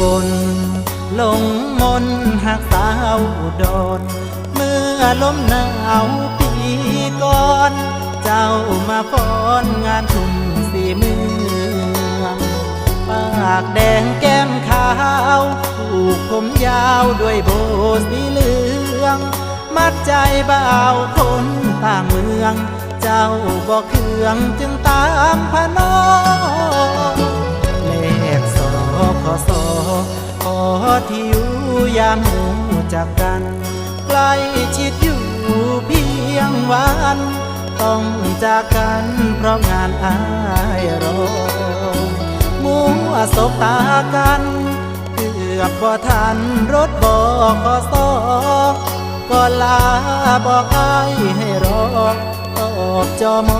บลลงมนหากสาวดอนเมื่อลมหนาวปีก่อน เจ้ามาฟ้อนงานทุ่มสีมือปากแดงแก้มขาวผูกผมยาวด้วยโบสีเหลือง มัดใจเบาวคนต่างเมือง เจ้าบอกเครื่องจึงตามพนอ อที่อยู่ยามหูจากกัน ใกล้ชิดอยู่เพียงวัน ต้องจากกันเพราะงานอายรอมัวสบตากันเกือบบ่ทันรถบอกขอสอก็ลาบอกอายให้รอออกจอมอ